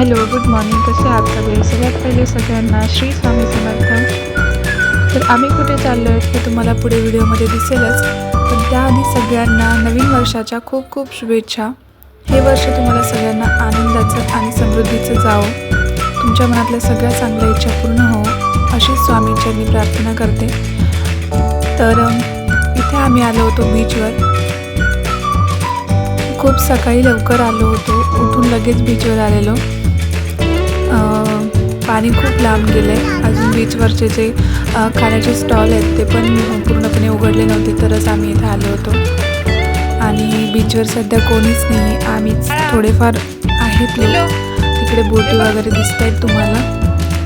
Hello good morning. कसे आहात सगळे सगळ्यात पहिले सगळ्यांना श्री स्वामी समर्थ. तर आम्ही कुठे चाललो आहे ते तुम्हाला पुढे व्हिडिओमध्ये दिसेलच. पण त्याआधी सगळ्यांना नवीन वर्षाच्या खूप खूप शुभेच्छा. हे वर्ष तुम्हाला सगळ्यांना आनंदाचं आणि समृद्धीचं जावं. तुमच्या मनातल्या सगळ्या चांगल्या इच्छा पूर्ण हो अशी स्वामींच्या मी प्रार्थना करते. तर इथे आम्ही आलो होतो बीचवर. खूप सकाळी लवकर आलो होतो. उठून लगेच बीचवर आलेलो. पाणी खूप लांब गेलं आहे अजून बीचवरचे जे खाण्याचे स्टॉल आहेत ते पण पूर्णपणे उघडले नव्हते तरच आम्ही इथे आलो होतो. आणि बीचवर सध्या कोणीच नाही आम्हीच थोडेफार आहेत लोक. तिकडे बोटी वगैरे दिसत आहेत तुम्हाला.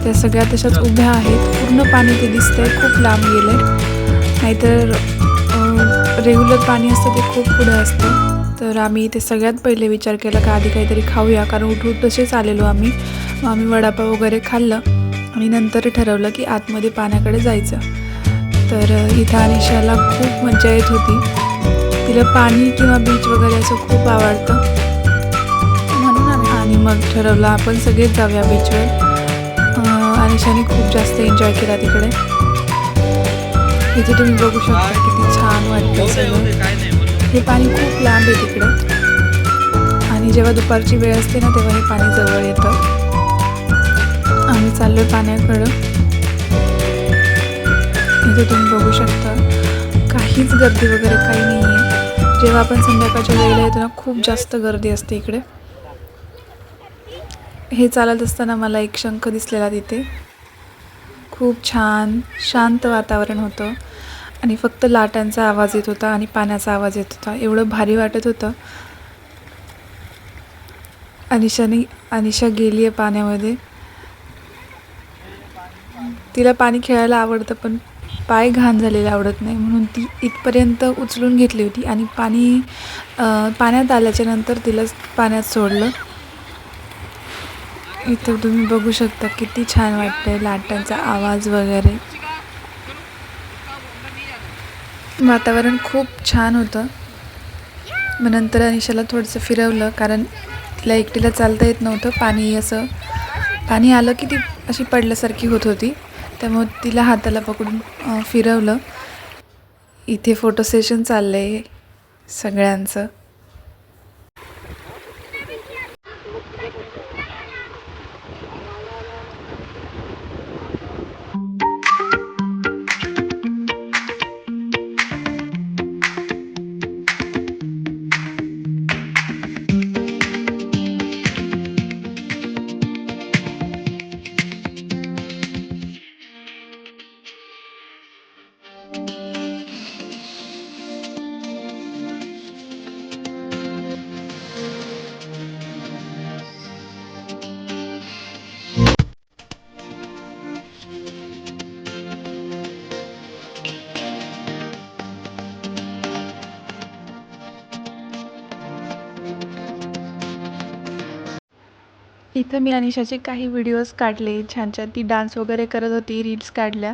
त्या सगळ्या तशाच उभ्या आहेत. पूर्ण पाणी ते दिसतं आहे खूप लांब गेलं आहे नाहीतर रेग्युलर पाणी असतं ते खूप पुढं असतं. तर आम्ही इथे सगळ्यात पहिले विचार केला का आधी काहीतरी खाऊया कारण उठून तसेच आलेलो आम्ही. मग आम्ही वडापाव वगैरे खाल्लं आणि नंतर ठरवलं की आतमध्ये पाण्याकडे जायचं. तर इथं अनिशाला खूप मजा येत होती. तिला पाणी किंवा बीच वगैरे असं खूप आवडतं. म्हणून आम्ही आणि मग ठरवलं आपण सगळेच जाऊया बीचवर अनिशाने खूप जास्त एन्जॉय केला तिकडे. इथे तुम्ही बघू शकता किती छान वाटतं सगळं. हे पाणी खूप लांब आहे तिकडं. आणि जेव्हा दुपारची वेळ असते ना तेव्हा हे पाणी जवळ येतं. आम्ही चाललोय पाण्याकडं. इथे तुम्ही बघू शकता काहीच गर्दी वगैरे काही नाही आहे जेव्हा आपण संध्याकाळच्या वेळेला येतो ना खूप जास्त गर्दी असते इकडे. हे चालत असताना मला एक शंख दिसलेला तिथे. खूप छान शांत वातावरण होतं. आणि फक्त लाटांचा आवाज येत होता आणि पाण्याचा आवाज येत होता. एवढं भारी वाटत होतं. अनिशाने अनिशा गेली आहे पाण्यामध्ये. तिला पाणी खेळायला आवडतं पण पाय घाण झालेले आवडत नाही. म्हणून ती इथपर्यंत उचलून घेतली होती आणि पाणी पाण्यात आल्याच्यानंतर तिला पाण्यात सोडलं. इथं तुम्ही बघू शकता किती छान वाटतंय लाटांचा आवाज वगैरे. वातावरण खूप छान होतं. मग नंतर अनिशाला थोडंसं फिरवलं कारण तिला एकटीला चालता येत नव्हतं. पाणी असं पाणी आलं की ती अशी पडल्यासारखी होत होती. त्यामुळे तिला हाताला पकडून फिरवलं. इथे फोटो सेशन चाललं आहे सगळ्यांचं. इथं मी अनिशाचे काही व्हिडिओज काढले. छान छान ती डान्स वगैरे करत होती रील्स काढल्या.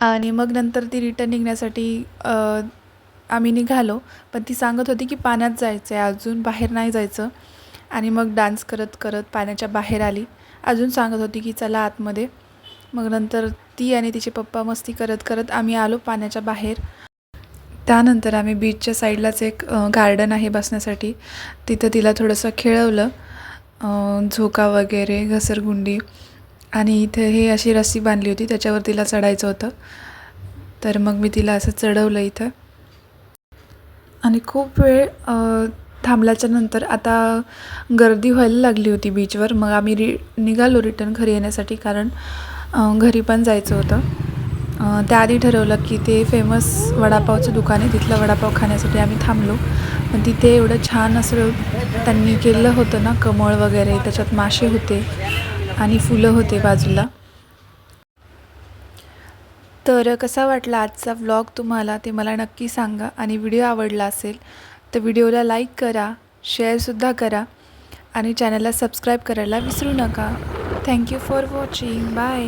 आणि मग नंतर ती रिटर्न निघण्यासाठी आम्ही निघालो. पण ती सांगत होती की पाण्यात जायचं आहे अजून बाहेर नाही जायचं. आणि मग डान्स करत करत पाण्याच्या बाहेर आली. अजून सांगत होती की चला आतमध्ये. मग नंतर ती आणि तिचे पप्पा मस्ती करत करत आम्ही आलो पाण्याच्या बाहेर. त्यानंतर आम्ही बीचच्या साईडलाच एक गार्डन आहे बसण्यासाठी. तिथं तिला थोडंसं खेळवलं. झोका वगैरे घसरगुंडी. आणि इथे हे अशी रस्सी बांधली होती त्याच्यावर तिला चढायचं होतं. तर मग मी तिला असं चढवलं इथं. आणि खूप वेळ थांबल्याच्या नंतर आता गर्दी व्हायला लागली होती बीचवर. मग आम्ही रि निघालो रिटर्न घरी येण्यासाठी कारण घरी पण जायचं होतं. त्याआधी ठरवलं की ते फेमस वडापावचं दुकान आहे तिथला वडापाव खाण्यासाठी आम्ही थांबलो. पण तिथे एवढं छान असं त्यांनी केलं होतं ना कमळ वगैरे त्याच्यात मासे होते. आणि फुलं होते बाजूला. तर कसा वाटला आजचा व्लॉग तुम्हाला ते मला नक्की सांगा आणि व्हिडिओ आवडला असेल तर व्हिडिओला लाईक करा शेअरसुद्धा करा आणि चॅनलला सबस्क्राईब करायला विसरू नका. Thank you for watching bye